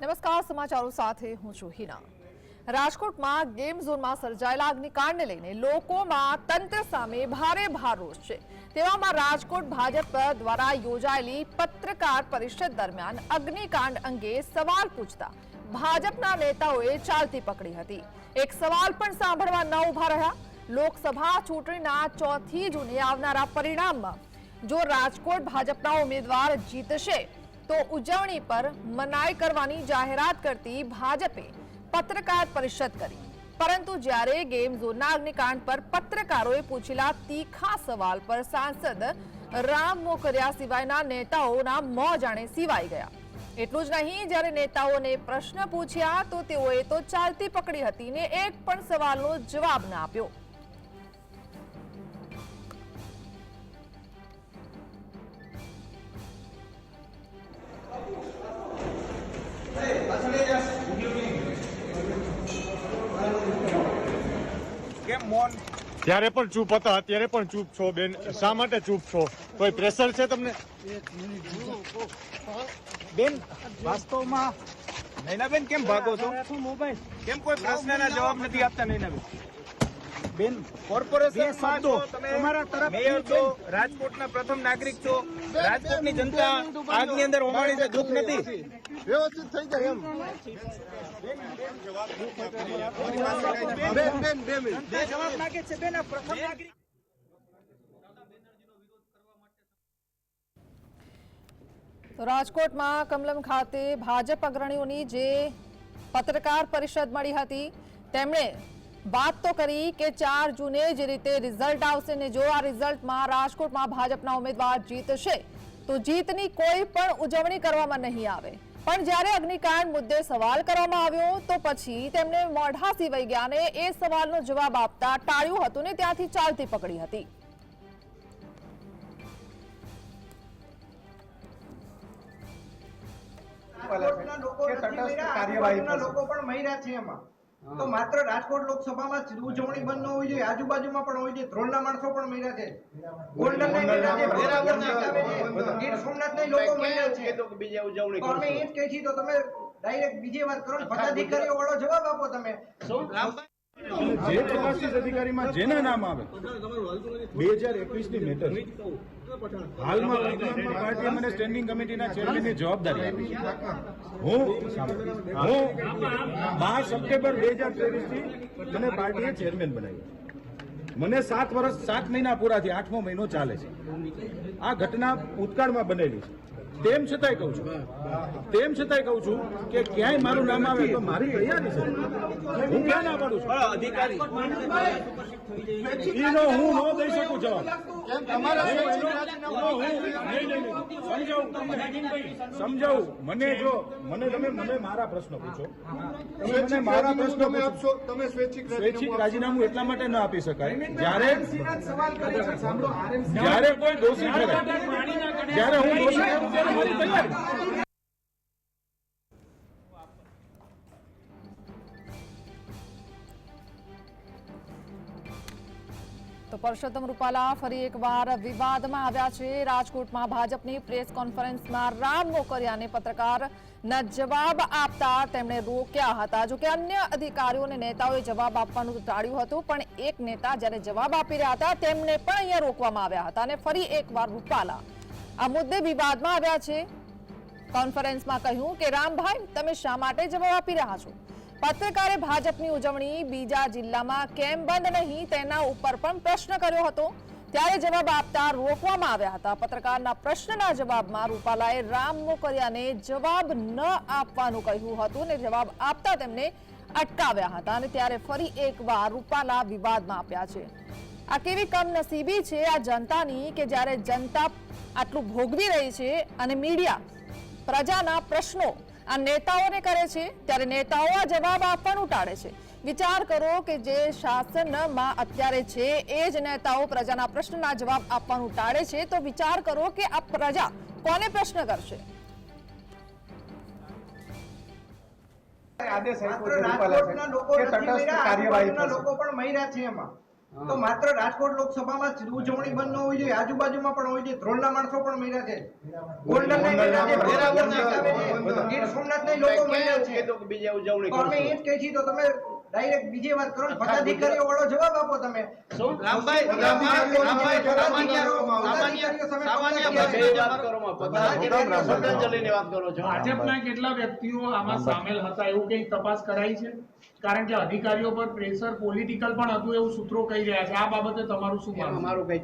નમસ્કાર, સમાચારો સાથે હું છું હિના. રાજકોટમાં ગેમ ઝોનમાં સર્જાયેલા અગ્નિકાંડને લઈને લોકોમાં તંત્ર સામે ભારે ભારોષ છે. તેવામાં રાજકોટ ભાજપ દ્વારા યોજાયેલી પત્રકાર પરિષદ દરમિયાન અગ્નિકાંડ અંગે સવાલ પૂછતા ભાજપના નેતાઓએ ચાલતી પકડી હતી. એક સવાલ પણ સાંભળવા ન ઊભા રહ્યા. લોકસભા ચૂંટણીના ચોથી જૂને આવનારા પરિણામમાં જો રાજકોટ ભાજપના ઉમેદવાર જીતશે તો ઉજવણી પર મનાઈ કરવાની જાહેરાત કરતી ભાજપે પત્રકાર પરિષદ કરી. પરંતુ જ્યારે ગેમ ઝોનના અગ્નિકાંડ પર પત્રકારોએ પૂછેલા તીખા સવાલ પર સાંસદ રામ મોકરિયા સિવાયના નેતાઓના મોં જાણે સિવાઈ ગયા. એટલું જ નહીં, જ્યારે નેતાઓને પ્રશ્ન પૂછ્યા તો તેઓએ તો ચાલતી પકડી હતી ને એક પણ સવાલનો જવાબ ન આપ્યો. કેમ મૌન? ત્યારે પણ ચૂપ હતા અત્યારે પણ ચૂપ છો બેન. શા માટે ચૂપ છો? કોઈ પ્રેશર છે તમને? બેન વાસ્તવમાં નૈનાબેન કેમ ભાગો છો? કેમ કોઈ પ્રશ્નના જવાબ નથી આપતા નૈનાબેન? બેન કોર્પોરેશનમાં છો તમે મેયર છો રાજકોટના પ્રથમ નાગરિક છો રાજકોટની જનતા આગની અંદર હોમાણી છે દુઃખ નથી. વ્યવસ્થિત થઈ જાય એમ. બેન બેન બે મિનિટ જવાબ માંગે છે બેન આ પ્રથમ નાગરિક. તો રાજકોટમાં કમલમ ખાતે ભાજપ અગ્રણીઓની જે પત્રકાર પરિષદ મળી હતી તેમણે વાત તો કરી કે ચાર જૂને જે રીતે રિઝલ્ટ આવશે ને જો આ રિઝલ્ટમાં રાજકોટમાં ભાજપના ઉમેદવાર જીતશે તો જીતની કોઈ પણ ઉજવણી કરવામાં નહીં આવે. પણ જ્યારે અગ્નિકાંડ મુદ્દે સવાલ કરવામાં આવ્યો તો પછી તેમને મોઢા સિવાઈ ગયા અને એ સવાલનો જવાબ આપતા ટાળ્યું હતું ને ત્યાંથી ચાલતી પકડી હતી. લોકો પણ મહિરા છે એમાં. તો માત્ર રાજકોટ લોકસભામાં જ ઉજવણી બંધ ન હોવી જોઈએ. આજુબાજુમાં પણ હોવી જોઈએ. ધ્રોલના માણસો પણ મર્યા છે. મર્યા છે. ગીર સોમનાથના લોકો મર્યા છે. તો અમે એ જ કહે છીએ તો તમે ડાયરેક્ટ બીજી વાત કરો પદાધિકારીઓ વાળો જવાબ આપો તમે. જે પ્રકાશિત અધિકારીમાં જેના નામ આવે, બે હજાર એકવીસની મેટર. હાલમાં વર્તમાનમાં પાર્ટીએ મને સ્ટેન્ડિંગ કમિટીના ચેરમેનની જવાબદારી આપી હું હું બાર સપ્ટેમ્બર બે હજાર ત્રેવીસથી મને પાર્ટીએ ચેરમેન બનાવ્યો. મને સાત વર્ષ, સાત મહિના પૂરા થયા, આઠમો મહિનો ચાલે છે. આ ઘટના ભૂતકાળમાં બનેલી છે. તેમ છતાંય કહું છું. તેમ છતાંય કહું છું કે ક્યાંય મારું નામ આવે તો મારી તૈયારી છે. હું ક્યાં ના પાડું છું? અધિકારી. એનો હું ન દઈ શકું જવાબ. સમજાવું? મને જો મને તમે મને મારા પ્રશ્ન પૂછો. તમે મારા પ્રશ્ન આપશો તમે સ્વૈચ્છિક સ્વૈચ્છિક રાજીનામું એટલા માટે ન આપી શકાય. જ્યારે જ્યારે કોઈ દોષી ઠરે જ્યારે હું દોષી તો પરસોત્તમ રૂપાલા ફરી એકવાર વિવાદમાં આવ્યા છે. રાજકોટમાં ભાજપની પ્રેસ કોન્ફરન્સમાં રામ મોકરિયાને પત્રકારના જવાબ આપતા તેમણે રોક્યા હતા. જો કે અન્ય અધિકારીઓ અને નેતાઓએ જવાબ આપવાનું ટાળ્યું હતું, પણ એક નેતા જ્યારે જવાબ આપી રહ્યા હતા, તેમને પણ અહીંયા રોકવામાં આવ્યા હતા. અને ફરી એકવાર રૂપાલા આ મુદ્દે વિવાદમાં આવ્યા છે. કોન્ફરન્સમાં કહ્યું કે, રામભાઈ, તમે શા માટે જવાબ આપી રહ્યા છો? પત્રકારે ભાજપની ઉજવણી બીજા જિલ્લામાં કેમ બંધ નહીં તેના ઉપર પણ પ્રશ્ન કર્યો હતો. ત્યારે જવાબ આપતા રોકવામાં આવ્યા હતા. પત્રકારના પ્રશ્નના જવાબમાં રૂપાલાએ રામ મોકરિયાને જવાબ ન આપવાનું કહ્યું હતું અને જવાબ આપતા તેમને અટકાવ્યા હતા અને ત્યારે ફરી એકવાર રૂપાલા વિવાદમાં આપ્યા છે. આ કેવી કમનસીબી છે આ જનતાની કે જ્યારે જનતા આટલું ભોગવી રહી છે અને મીડિયા પ્રજાના પ્રશ્નો આ નેતાઓને કરે છે ત્યારે નેતાઓ આ જવાબ આપવાનું ટાળે છે. વિચાર કરો કે જે શાસનમાં અત્યારે છે એ જ નેતાઓ પ્રજાના પ્રશ્નના જવાબ આપવાનું ટાળે છે તો વિચાર કરો કે આ પ્રજા કોને પ્રશ્ન કરશે? આદેશ લોકો પણ મહિરા છે એમાં. તો માત્ર રાજકોટ લોકસભામાં જ ઉજવણી બંધ ન હોવી જોઈએ આજુબાજુમાં પણ હોવી જોઈએ. ધ્રોલના માણસો પણ મળ્યા છે. ગીર સોમનાથ ના લોકો મળ્યા છે. તો અમે એ જ છીએ તો તમે ડાયરેક્ટ બીજી વાત કરો પદાધિકારીઓ વાળો જવાબ આપો તમે. રામભાઈ, રામભાઈ, રામભાઈ, ભાજપના કેટલા વ્યક્તિઓ આમાં સામેલ હતા એવું કઈ તપાસ કરાઈ છે? કારણ કે અધિકારીઓ પર પ્રેશર પોલિટિકલ પણ હતું એવું સૂત્રો કહી રહ્યા છે. આ બાબતે તમારું શું માનવું? અમારું કઈ